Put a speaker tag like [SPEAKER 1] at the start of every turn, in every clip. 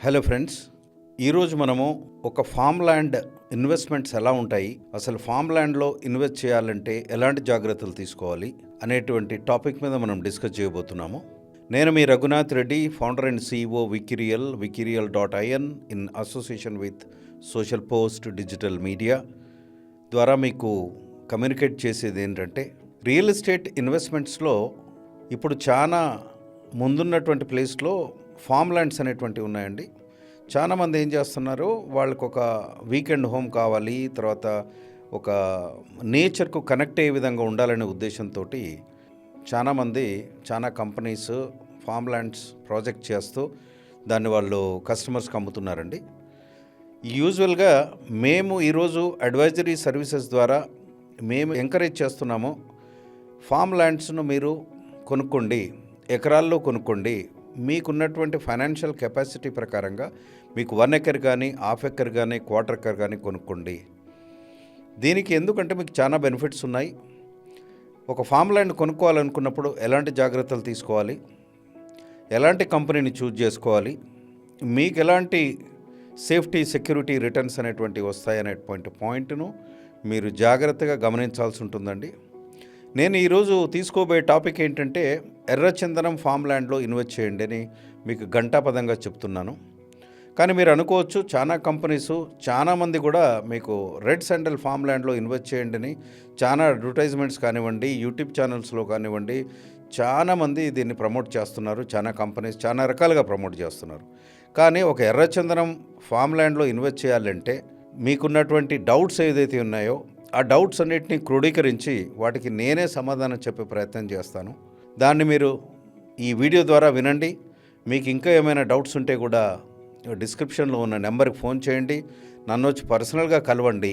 [SPEAKER 1] Hello friends ఈరోజు మనము ఒక ఫామ్ ల్యాండ్ ఇన్వెస్ట్మెంట్స్ ఎలా ఉంటాయి అసలు ఫామ్ ల్యాండ్లో ఇన్వెస్ట్ చేయాలంటే ఎలాంటి జాగ్రత్తలు తీసుకోవాలి అనేటువంటి టాపిక్ మీద మనం డిస్కస్ చేయబోతున్నాము. నేను మీ Raghunath Reddy founder and CEO Vikirial Vikirial dot in in association with social post digital media ద్వారా మీకు కమ్యూనికేట్ చేసేది ఏంటంటే రియల్ ఎస్టేట్ ఇన్వెస్ట్మెంట్స్లో ఇప్పుడు చాలా ముందున్నటువంటి ప్లేస్లో ఫామ్ ల్యాండ్స్ అనేటువంటివి ఉన్నాయండి. చాలామంది ఏం చేస్తున్నారు? వాళ్ళకు ఒక వీకెండ్ హోమ్ కావాలి తర్వాత ఒక నేచర్కు కనెక్ట్ అయ్యే విధంగా ఉండాలనే ఉద్దేశంతో చాలామంది చాలా కంపెనీస్ ఫామ్ ల్యాండ్స్ ప్రాజెక్ట్ చేస్తూ దాన్ని వాళ్ళు కస్టమర్స్కి అమ్ముతున్నారండి. యూజువల్గా మేము ఈరోజు అడ్వైజరీ సర్వీసెస్ ద్వారా మేము ఎంకరేజ్ చేస్తున్నాము ఫామ్ ల్యాండ్స్ను మీరు కొనుక్కోండి ఎకరాల్లో కొనుక్కోండి మీకున్నటువంటి ఫైనాన్షియల్ కెపాసిటీ ప్రకారంగా మీకు వన్ ఎకర్ కానీ హాఫ్ ఎకర్ కానీ క్వార్టర్ ఎకర్ కానీ కొనుక్కోండి. దీనికి ఎందుకంటే మీకు చాలా బెనిఫిట్స్ ఉన్నాయి. ఒక ఫామ్ ల్యాండ్ కొనుక్కోవాలనుకున్నప్పుడు ఎలాంటి జాగ్రత్తలు తీసుకోవాలి? ఎలాంటి కంపెనీని చూజ్ చేసుకోవాలి? మీకు ఎలాంటి సేఫ్టీ సెక్యూరిటీ రిటర్న్స్ అనేటువంటివి వస్తాయనేటువంటి పాయింట్ను మీరు జాగ్రత్తగా గమనించాల్సి ఉంటుందండి. నేను ఈరోజు తీసుకోబోయే టాపిక్ ఏంటంటే ఎర్రచందనం ఫామ్ ల్యాండ్లో ఇన్వెస్ట్ చేయండి అని మీకు గంటాపదంగా చెప్తున్నాను. కానీ మీరు అనుకోవచ్చు చాలా కంపెనీస్ చాలామంది కూడా మీకు రెడ్ సెండల్ ఫామ్ ల్యాండ్లో ఇన్వెస్ట్ చేయండి అని చాలా అడ్వర్టైజ్మెంట్స్ కానివ్వండి యూట్యూబ్ ఛానల్స్లో కానివ్వండి చాలామంది దీన్ని ప్రమోట్ చేస్తున్నారు. చాలా కంపెనీస్ చాలా రకాలుగా ప్రమోట్ చేస్తున్నారు. కానీ ఒక ఎర్రచందనం ఫామ్ ల్యాండ్లో ఇన్వెస్ట్ చేయాలంటే మీకున్నటువంటి డౌట్స్ ఏదైతే ఉన్నాయో ఆ డౌట్స్ అన్నిటిని క్రోడీకరించి వాటికి నేనే సమాధానం చెప్పే ప్రయత్నం చేస్తాను. దాన్ని మీరు ఈ వీడియో ద్వారా వినండి. మీకు ఇంకా ఏమైనా డౌట్స్ ఉంటే కూడా డిస్క్రిప్షన్లో ఉన్న నెంబర్కి ఫోన్ చేయండి. నన్ను వచ్చి పర్సనల్గా కలవండి.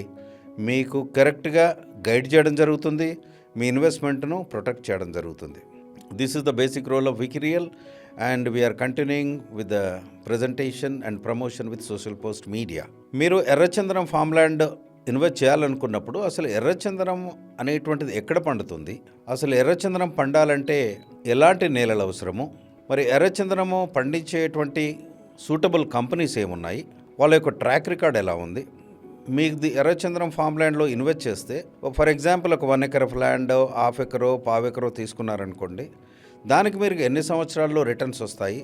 [SPEAKER 1] మీకు కరెక్ట్గా గైడ్ చేయడం జరుగుతుంది. మీ ఇన్వెస్ట్మెంట్ను ప్రొటెక్ట్ చేయడం జరుగుతుంది. This is the basic role of Vikirial and we're continuing with the presentation and promotion with social post media మీరు ఎర్రచంద్రం ఫామ్ ల్యాండ్ ఇన్వెస్ట్ చేయాలనుకున్నప్పుడు అసలు ఎర్రచందనం అనేటువంటిది ఎక్కడ పండుతుంది? అసలు ఎర్రచందనం పండాలంటే ఎలాంటి నేలలు అవసరము? మరి ఎర్రచందనము పండించేటువంటి సూటబుల్ కంపెనీస్ ఏమున్నాయి? వాళ్ళ యొక్క ట్రాక్ రికార్డ్ ఎలా ఉంది? మీకు ది ఎర్రచంద్రం ఫామ్ ల్యాండ్లో ఇన్వెస్ట్ చేస్తే ఫర్ ఎగ్జాంపుల్ ఒక one acre of land half ఎకరో పావ్ ఎకరో తీసుకున్నారనుకోండి దానికి మీరు ఎన్ని సంవత్సరాల్లో రిటర్న్స్ వస్తాయి?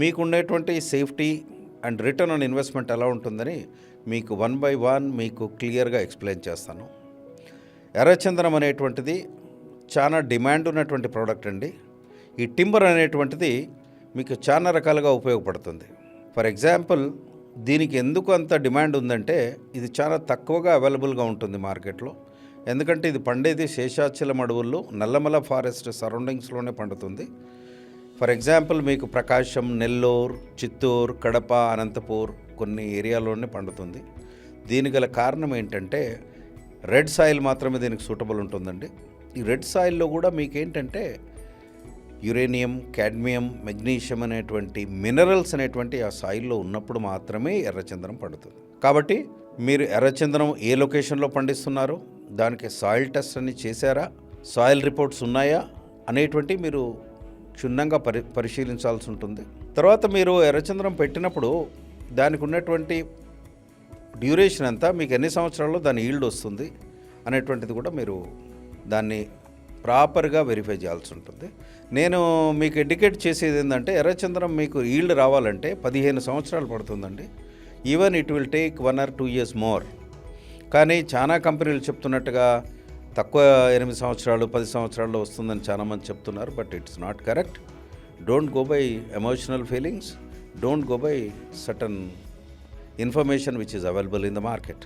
[SPEAKER 1] మీకు ఉండేటువంటి safety and return on investment ఎలా ఉంటుందని మీకు వన్ బై వన్ మీకు క్లియర్గా ఎక్స్ప్లెయిన్ చేస్తాను. ఎర్రచందనం అనేటువంటిది చాలా డిమాండ్ ఉన్నటువంటి ప్రోడక్ట్ అండి. ఈ టింబర్ అనేటువంటిది మీకు చాలా రకాలుగా ఉపయోగపడుతుంది. ఫర్ ఎగ్జాంపుల్ దీనికి ఎందుకు అంత డిమాండ్ ఉందంటే ఇది చాలా తక్కువగా అవైలబుల్గా ఉంటుంది మార్కెట్లో. ఎందుకంటే ఇది పండేది శేషాచలం అడవుల్లో నల్లమల ఫారెస్ట్ సరౌండింగ్స్లోనే పండుతుంది. ఫర్ ఎగ్జాంపుల్ మీకు ప్రకాశం నెల్లూరు చిత్తూరు కడప అనంతపూర్ కొన్ని ఏరియాలోనే పండుతుంది. దీని గల కారణం ఏంటంటే రెడ్ సాయిల్ మాత్రమే దీనికి సూటబుల్ ఉంటుందండి. ఈ రెడ్ సాయిల్లో కూడా మీకేంటంటే యురేనియం కాడ్మియం మెగ్నీషియం అనేటువంటి మినరల్స్ అనేటువంటి ఆ సాయిల్లో ఉన్నప్పుడు మాత్రమే ఎర్రచందనం పండుతుంది. కాబట్టి మీరు ఎర్రచందనం ఏ లొకేషన్లో పండిస్తున్నారు? దానికి సాయిల్ టెస్ట్ అని చేశారా? సాయిల్ రిపోర్ట్స్ ఉన్నాయా? అనేటువంటి మీరు క్షుణ్ణంగా పరి పరిశీలించాల్సి ఉంటుంది. తర్వాత మీరు ఎర్రచందనం పెట్టినప్పుడు దానికి ఉన్నటువంటి డ్యూరేషన్ అంతా మీకు ఎన్ని సంవత్సరాల్లో దాని ఈల్డ్ వస్తుంది అనేటువంటిది కూడా మీరు దాన్ని ప్రాపర్గా వెరిఫై చేయాల్సి ఉంటుంది. నేను మీకు ఎడ్యుకేట్ చేసేది ఏంటంటే ఎర్రచంద్రం మీకు ఈల్డ్ రావాలంటే పదిహేను సంవత్సరాలు పడుతుందండి. Even it will take one or two years more కానీ చాలా కంపెనీలు చెప్తున్నట్టుగా తక్కువ ఎనిమిది సంవత్సరాలు పది సంవత్సరాల్లో వస్తుందని చాలామంది చెప్తున్నారు but it's not correct. Don't go by emotional feelings don't go by sudden information which is available in the market.